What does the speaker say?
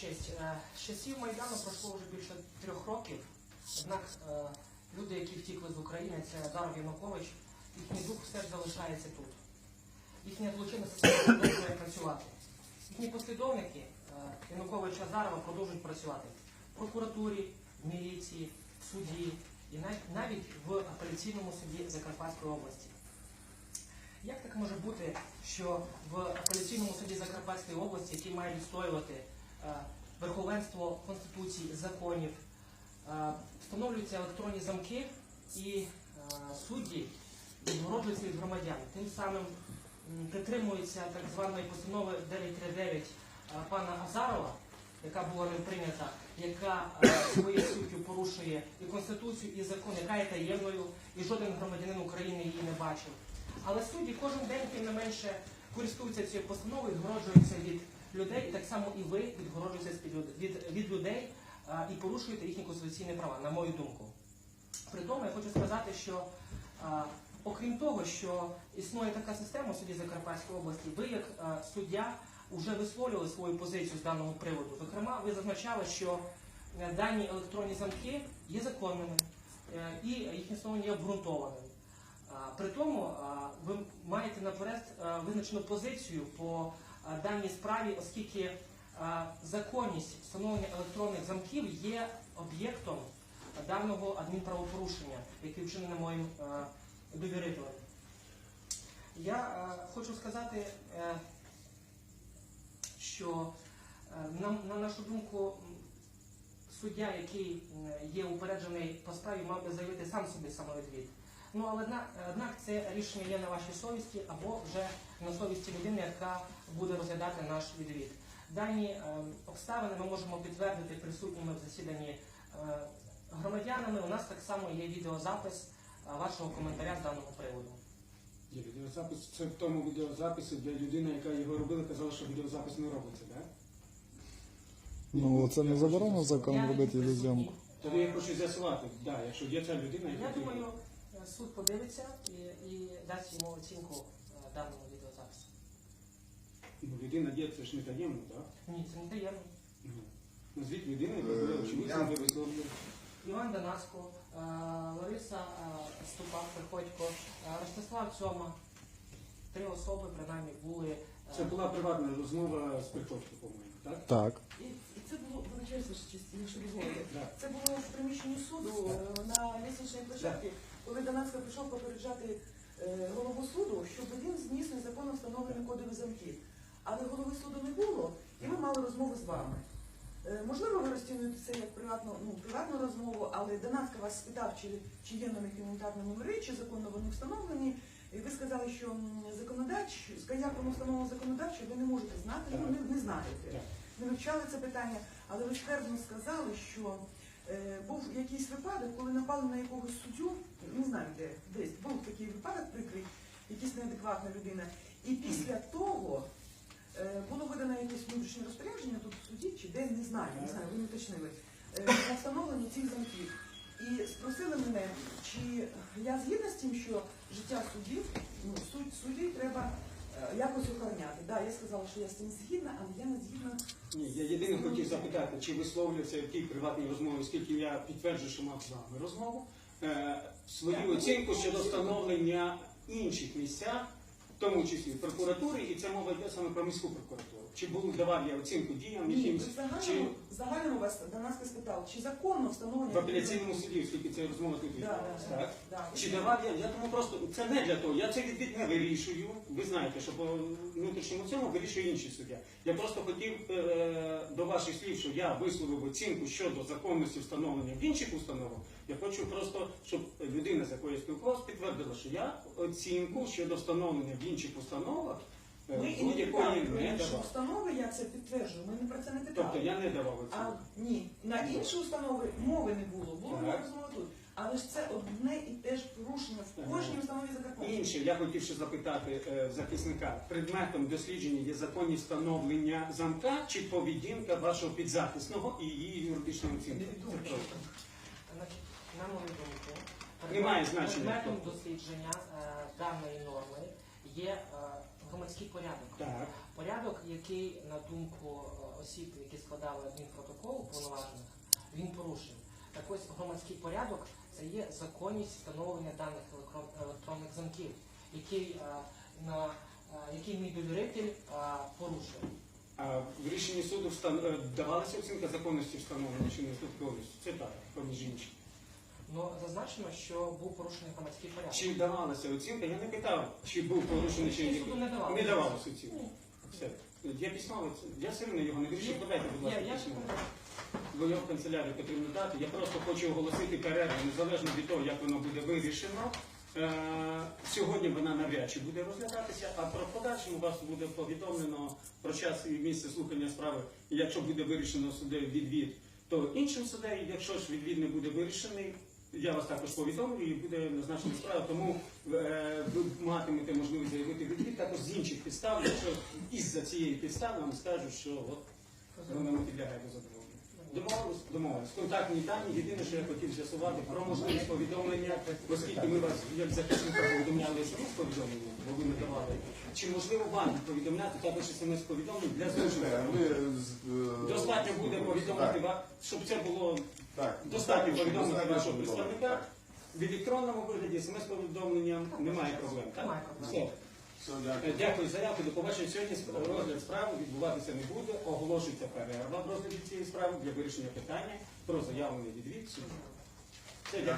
честь, е, з часів Майдану пройшло вже більше трьох років. Однак е, люди, які втікли з України, це Азаров Янукович, їхній дух все ж залишається тут. Їхня злочинна система продовжує працювати. Їхні послідовники е, Януковича Азарова продовжують працювати в прокуратурі, в міліції, в суді і навіть, в апеляційному суді Закарпатської області. Як так може бути, що в апеляційному суді Закарпатської області, який має відстоювати верховенство Конституції, законів, е, встановлюються електронні замки і е, судді відгороджуються від громадян. Тим самим м, так званої постанови 939 е, пана Азарова, яка була не прийнята, яка е, своєю суттю порушує і Конституцію, і закон, яка є таємною, і жоден громадянин України її не бачив. Але судді кожен день, тим не менше, користуються цією постановою, відгороджуються від людей, так само і ви відгороджуєтеся від, людей і порушуєте їхні конституційні права, на мою думку. При тому я хочу сказати, що окрім того, що існує така система в суді Закарпатської області, ви як суддя вже висловлювали свою позицію з даного приводу. Зокрема, ви зазначали, що е, дані електронні замки є законними е, і їхнє встановлення є обґрунтованим. При тому ви маєте наперед визначену позицію по даній справі, оскільки законність встановлення електронних замків є об'єктом даного адмінправопорушення, яке вчинено моїм довірителем. Я хочу сказати, е, що е, на нашу думку суддя, який є упереджений по справі, мав би заявити сам собі самовідвід. Ну, але однак, однак це рішення є на вашій совісті або вже на совісті людини, яка буде розглядати наш відвід. Дані е, обставини ми можемо підтвердити присутніми в засіданні е, громадянами. У нас так само є відеозапис е, вашого коментаря з даного приводу. Є відеозапис. Це в тому відеозаписі, де людина, яка його робила, казала, що відеозапис не робиться, так? Ну, це не заборонено законом Я робити відеозйомку. Тоді я хочу з'ясувати, да, якщо є ця людина, Я яка думаю, суд подивиться і, і дасть йому оцінку е, даному відеозапису. ну, людина є, це ж не таємно, так? Ні, це не таємно. Ну, Назвіть людину, яка була очевидцем, ви висловлювали. Іван Данаско, е, Лариса е, Ступак, Приходько, е, Ростислав Цьома. Три особи принаймні були. е, Це була приватна розмова з Приходько, по-моєму, так? Так. І, і це було вибачаюся, що якщо дозволите. Це було в приміщенні суду е, на лісничній площадці, коли Донацька прийшов попереджати е, голову суду, щоб він зніс незаконно встановлені кодові замки. Але голови суду не було, і ми мали розмову з вами. Е, Можливо, ви розцінюєте це як приватну, ну, приватну розмову, але Донацька вас спитав, чи, чи є на них інвентарні номери, чи законно вони встановлені. І ви сказали, що м, законодач, як воно встановлено законодавчо, ви не можете знати, ну не, не знаєте не вивчали це питання, але ви ствердно сказали, що був якийсь випадок, коли напали на якогось суддю, не знаю де, десь був такий випадок прикрий, якась неадекватна людина. І після того е, було видано якесь внутрішнє розпорядження тут в суді, чи де, не знаю, не знаю, ви не уточнили, е, на встановлення цих замків. І спросили мене, чи я згідна з тим, що життя суддів, ну, суд, судді треба е, якось охороняти. Да, я сказала, що я з цим згідна, але я не згідна Ні, я єдине хотів запитати, чи висловлюється в тій приватній розмові, оскільки я підтверджую, що мав з вами розмову, е, свою оцінку щодо встановлення інших місцях, в тому числі в прокуратурі, і це мова йде саме про міську прокуратуру. Чи був давав я оцінку діям Ні, загальному, чи в загальному вас до нас спитав, чи законно встановлення в апеляційному суді, оскільки це розмова тут Да, відбувалася, да, так? да. Чи давав я? Я тому просто це не для того. Я це відвід не вирішую. Ви знаєте, що по внутрішньому цьому вирішує інший суддя. Я просто хотів е, до ваших слів, що я висловив оцінку щодо законності встановлення в інших установах. Я хочу просто, щоб людина, з якою я спілкувався, підтвердила, що я оцінку щодо встановлення в інших установах е, Ми і не питали про інші установи, я це підтверджую, ми не про це не питали. Тобто я не давав А оцінку. ні, на інші установи мови не було, було розмова тут. Але ж це одне і те ж порушення в кожній установі Закарпаття. Інше, я хотів ще запитати е, захисника. Предметом дослідження є законність встановлення замка чи поведінка вашого підзахисного і її юридичної оцінки. На мою думку, Немає значення. предметом дослідження е, даної норми є е, громадський порядок. Так. Порядок, який, на думку е, осіб, які складали адмінпротокол повноважених, він порушив. Так ось громадський порядок це є законність встановлення даних електрон- електронних замків, який, е, на, який мій довіритель порушив. А в рішенні суду встан... давалася оцінка законності встановлення чи незаконності? Це так, поміж іншим. Ну, зазначено, що був порушений громадський порядок. Чи давалася оцінка? Я не питав, чи був порушений чи суду не давалося. Не давалася оцінка. Все. Я письмово, я все одно його не вирішив. Подайте, будь ласка, я письмово. Бо його в канцелярію потрібно дати. Я просто хочу оголосити перерву, незалежно від того, як воно буде вирішено. Е, Сьогодні вона навряд чи буде розглядатися, а про подальшому вас буде повідомлено про час і місце слухання справи. І якщо буде вирішено суддею відвід, то іншим суддею, якщо ж відвід не буде вирішений, я вас також повідомлю і буде назначена справа. Тому е, ви матимете можливість заявити відвід також з інших підстав, якщо із-за цієї підстави вам скажуть, що от воно не підлягає до задоволення. Домовились? Домовились. Контактні дані. Єдине, що я хотів з'ясувати про можливість повідомлення, оскільки ми вас як захисника повідомляли смс повідомлення, бо ви не давали. Чи можливо вам повідомляти також смс повідомлення для зручності? З- е, Достатньо буде повідомити вам, щоб це було Так, достатньо повідомити вашого представника. В електронному вигляді смс-повідомлення немає проблем. Так? Все. Все, дякую. Е, за заявку. До побачення. Сьогодні розгляд справи відбуватися не буде. Оголошується перерва в розгляді цієї справи для вирішення питання про заявлений відвід суду. Все, дякую.